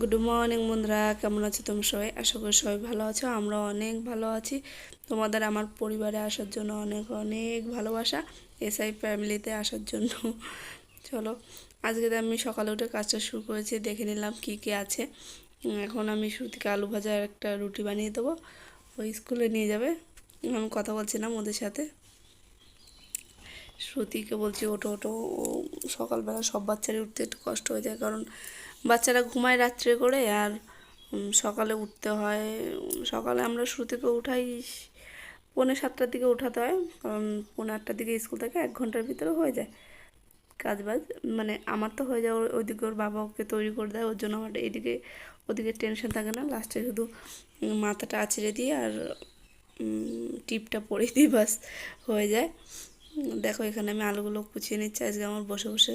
Good morning বন্ধুরা। কেমন আছো তুমি সবাই? আশা করি সবাই ভালো আছো। আমরা অনেক ভালো আছি। তোমাদের আমার পরিবারে আসার জন্য অনেক অনেক ভালোবাসা। এসআই ফ্যামিলিতে আসার জন্য। চলো, আজকে আমি সকালে উঠে কাজটা শুরু করেছি। দেখে নিলাম কি কি আছে। এখন আমি শ্রুতিকে আলু ভাজা আর একটা রুটি বানিয়ে দেবো। ওই স্কুলে নিয়ে যাবে। আমি কথা বলছিলাম ওদের সাথে। শ্রুতিকে বলছি ওটো ওটো ও সকালবেলা সব বাচ্চারই উঠতে একটু কষ্ট হয়ে যায়, কারণ বাচ্চারা ঘুমায় রাত্রে করে আর সকালে উঠতে হয়। সকালে আমরা শ্রুতিকে উঠাই পৌনে সাতটার দিকে উঠাতে হয়, কারণ পৌনে আটটার দিকে স্কুল থেকে, এক ঘণ্টার ভিতরে হয়ে যায় কাজ বাজ মানে আমার তো হয়ে যায় ওইদিকে ওর বাবা ওকে তৈরি করে দেয়, ওর জন্য আমার এদিকে, ওদিকে টেনশন থাকে না। লাস্টে শুধু মাথাটা আছড়ে দিয়ে আর টিপটা পরে দিই বাস হয়ে যায়। দেখো, এখানে আমি আলুগুলো কুচিয়ে নিচ্ছি। আজকে আমার বসে বসে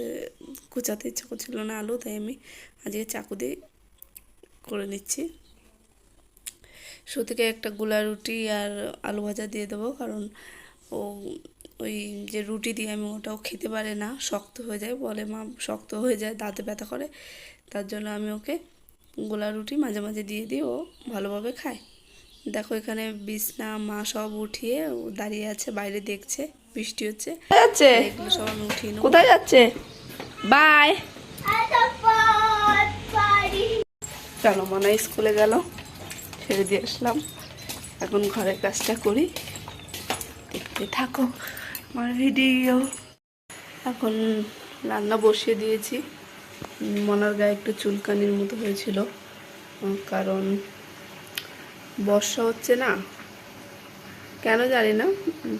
কুচাতে ইচ্ছা করছিল না আলু, তাই আমি আজকে চাকু দিয়ে করে নিচ্ছি। সুতিকে একটা গোলা রুটি আর আলু ভাজা দিয়ে দেবো, কারণ ও ওই যে রুটি দিয়ে আমি ওটাও খেতে পারে না, শক্ত হয়ে যায়। বলে, মা, শক্ত হয়ে যায়, দাঁতে ব্যথা করে। তার জন্য আমি ওকে গোলা রুটি মাঝে মাঝে দিয়ে দিই ও ভালোভাবে খায়। দেখো এখানে বিছনা মা সব উঠিয়ে দাঁড়িয়ে আছে বাইরে দেখছে বৃষ্টি হচ্ছে। যাচ্ছে? এগুলো সব আমি উঠিয়ে কোথায় যাচ্ছে? বাই। চলো মনে স্কুলে গেল ছেড়ে দিয়ে আসলাম। এখন ঘরের কাজটা করি। দেখতে থাকো আমার ভিডিও এখন রান্না বসিয়ে দিয়েছি। মনার গায়ে একটু চুলকানির মতো হয়েছিল কারণ বর্ষা হচ্ছে না? কেন জানি না।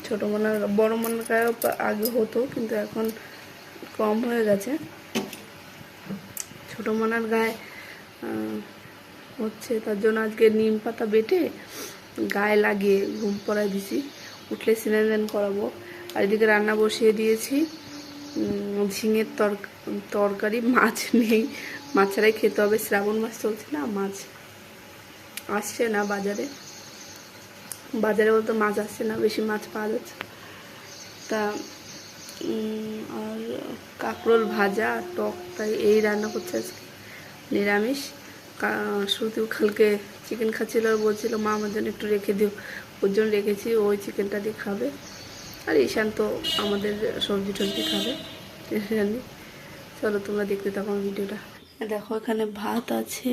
ছোটো মনার বড় মনার গায়েও আগে হতো, কিন্তু এখন কম হয়ে গেছে। ছোটো মনার গায়ে হচ্ছে, তার জন্য আজকে নিম পাতা বেটে গায়ে লাগিয়ে ঘুম পড়ায় দিছি। উঠলে স্নান করাবো। আর এদিকে রান্না বসিয়ে দিয়েছি। ঝিঙের তর তরকারি, মাছ নেই। মাছ ছাড়াই খেতে হবে। শ্রাবণ মাস চলছে না, মাছ আসছে না বাজারে। বাজারে বলতে মাছ আসছে না, বেশি মাছ পাওয়া যাচ্ছে। তা আর কাঁকরোল ভাজা, টক, তাই এই রান্না করছে আজকে। নিরামিষ। শ্রুতিও কালকে চিকেন খাচ্ছিল আর বলছিল, মা, আমার জন্য একটু রেখে দিও। ওর জন্য রেখেছি ওই চিকেনটা দিয়ে খাবে। আর ঈশান তো আমাদের সবজি টবজি খাবে চলো তোমরা দেখতে থাকো ভিডিওটা। দেখো, এখানে ভাত আছে।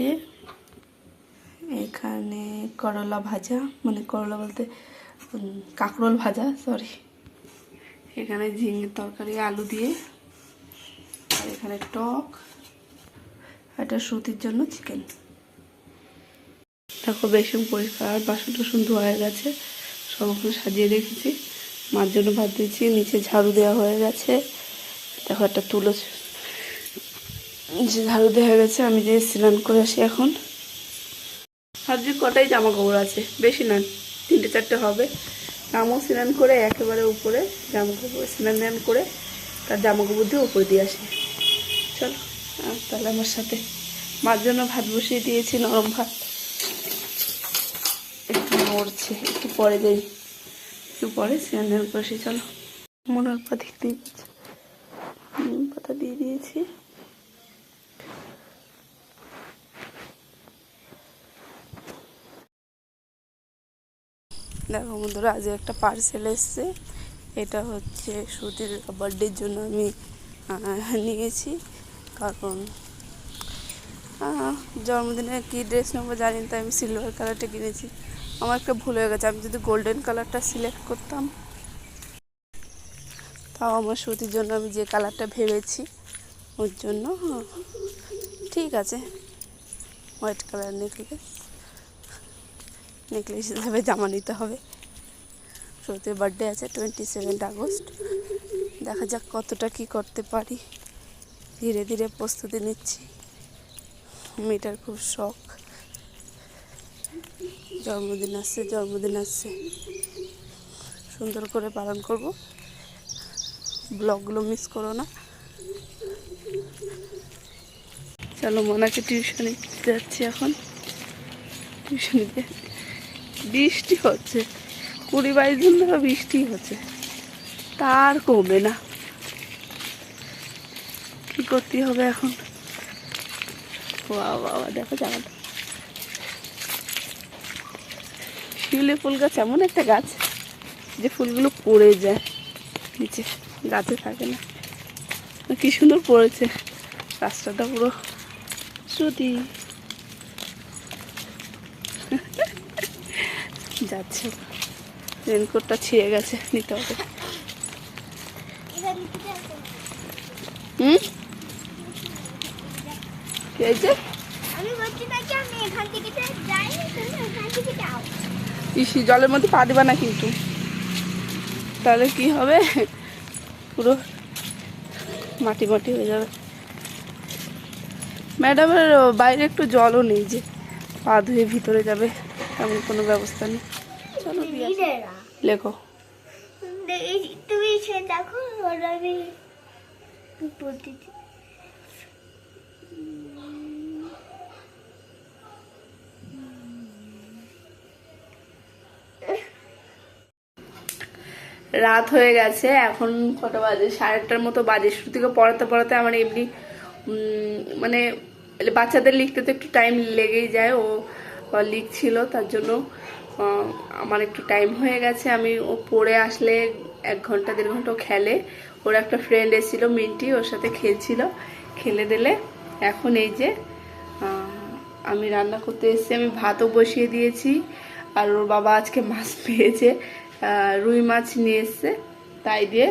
এখানে করলা ভাজা মানে করলা বলতে কাঁকরোল ভাজা সরি এখানে ঝিঙে তরকারি, আলু দিয়ে, আর এখানে টক এটা সুতির জন্য চিকেন। দেখো বেসন পরিষ্কার, বাসন টাসন ধোয়া হয়ে গেছে, সব সাজিয়ে রেখেছি। মার জন্য ভাত দিয়েছি, নিচে ঝাড়ু দেওয়া হয়ে গেছে। দেখো একটা তুলো ঝাড়ু দেওয়া হয়ে গেছে, আমি যে স্নান করে আসি এখন। ভাবছি কটাই জামা কাপড় আছে। বেশি না তিনটে চারটে হবে। আমও স্নান করে একেবারে উপরে জামা কাপড় স্নান টান করে তার জামা কাপড় দিয়ে উপরে দিয়ে আসি। চলো তাহলে আমার সাথে। মার জন্য ভাত বসিয়ে দিয়েছি, নরম ভাত। একটু নড়ছে একটু পরে যাই একটু পরে স্নান টান করে চলো। মনের পা দেখতেই পাচ্ছি। পাতা দিয়ে দিয়েছি। দেখো বন্ধুরা আজ একটা পার্সেল এসছে এটা হচ্ছে সুতির বার্থডের জন্য আমি নিয়েছি। কারণ জন্মদিনে কী ড্রেস নেব জানি না, আমি সিলভার কালারটা কিনেছি। আমার একটা ভুল হয়ে গেছে আমি যদি গোল্ডেন কালারটা সিলেক্ট করতাম তাও আমার সুতির জন্য আমি যে কালারটা ভেবেছি ওর জন্য ঠিক আছে। হোয়াইট কালার নেকলেস নেকলেস হিসাবে জামা নিতে হবে। সত্যি বার্থডে আছে টোয়েন্টি সেভেন্থ আগস্ট। দেখা যাক কতটা কি করতে পারি। ধীরে ধীরে প্রস্তুতি নিচ্ছি। মেয়েটার খুব শখ। জন্মদিন আসছে জন্মদিন আসছে। সুন্দর করে পালন করব। ব্লগগুলো মিস করো না। চলো, মনাকে টিউশনে যাচ্ছি এখন। টিউশনিতে বৃষ্টি হচ্ছে। কুড়ি বাইশ দিন ধরে বৃষ্টি হচ্ছে। তার কমে না। কি করতে হবে এখন? বাবা বাবা, দেখো জামাটা শিউলি ফুল গাছ এমন একটা গাছ যে ফুলগুলো পড়ে যায়। নিচে গাছে থাকে না। কি সুন্দর পড়েছে। রাস্তাটা পুরো শ্রুতি যাচ্ছে রেনকোটটা ছিঁড়ে গেছে নিতে হবে। হুম? কি হয়েছে? ইসি জলের মধ্যে পা দিবা না কিন্তু। তাহলে কি হবে? পুরো মাটি মাটি হয়ে যাবে। ম্যাডামের বাইরে একটু জলও নেই যে পা ধুয়ে ভিতরে যাবে। এমন কোনো ব্যবস্থা নেই। চলো লেখো। তুমি সে দেখো আমি রাত হয়ে গেছে এখন কটা বাজে? সাড়ে আটটার মতো বাজে। শুরু থেকে পড়াতে পড়াতে আমার এমনি উম, মানে বাচ্চাদের লিখতে তো একটু টাইম লেগেই যায়। ও ও লিখছিল তার জন্য আমার একটু টাইম হয়ে গেছে। আমি, ও পড়ে আসলে এক ঘণ্টা, দেড় ঘণ্টা খেলে। ওর একটা ফ্রেন্ড এসেছিল, মিন্টি, ওর সাথে খেলছিল। খেলে দিলে, এখন এই যে আমি রান্না করতে এসেছি, আমি ভাতও বসিয়ে দিয়েছি। আর ওর বাবা আজকে মাছ পেয়েছে রুই মাছ নিয়ে এসছে। তাই দিয়ে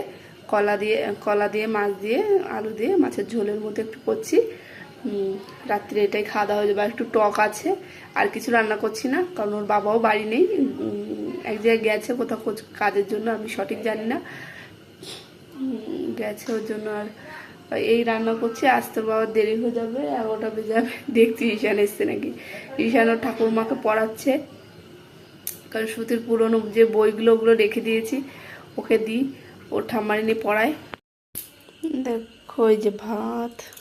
কলা দিয়ে কলা দিয়ে, মাছ দিয়ে, আলু দিয়ে, মাছের ঝোলের মধ্যে একটু করছি। রাত্রে এটাই খাওয়া দাওয়া হয়ে যাবে। একটু টক আছে, আর কিছু রান্না করছি না, কারণ ওর বাবাও বাড়ি নেই। এক জায়গায় গেছে কোথাও কাজের জন্য, আমি সঠিক জানি না। গেছে ওর জন্য আর এই রান্না করছি, আজ তোর বাবার দেরি হয়ে যাবে, এগারোটা বেজে যাবে। দেখছি ঈশান এসছে নাকি। ঈশান ওর ঠাকুরমাকে পড়াচ্ছে। কারণ সুতির পুরনো যে বইগুলো, ওগুলো রেখে দিয়েছি, ওকে দিই। ওর ঠাম্মারি নিয়ে পড়ায়। দেখো এই যে ভাত।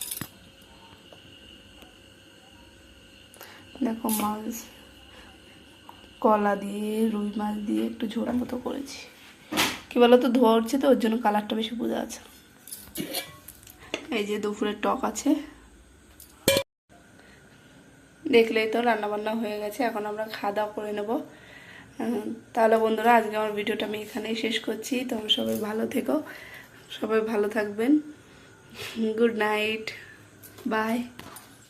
দেখো মাছ, কলা দিয়ে, রুই মাছ দিয়ে একটু ঝোড়া মতো করেছি। কি বলো তো ধরছে তো, ওর জন্য কালারটা বেশি বোঝা আছে এই যে দুপুরের টক আছে। দেখলেই তো রান্না বান্না হয়ে গেছে, এখন আমরা খাওয়া দাওয়া করে নেব। তাহলে বন্ধুরা, আজকে আমার ভিডিওটা আমি এখানেই শেষ করছি। তোমরা সবাই ভালো থেকো, সবাই ভালো থাকবেন। Good night, bye.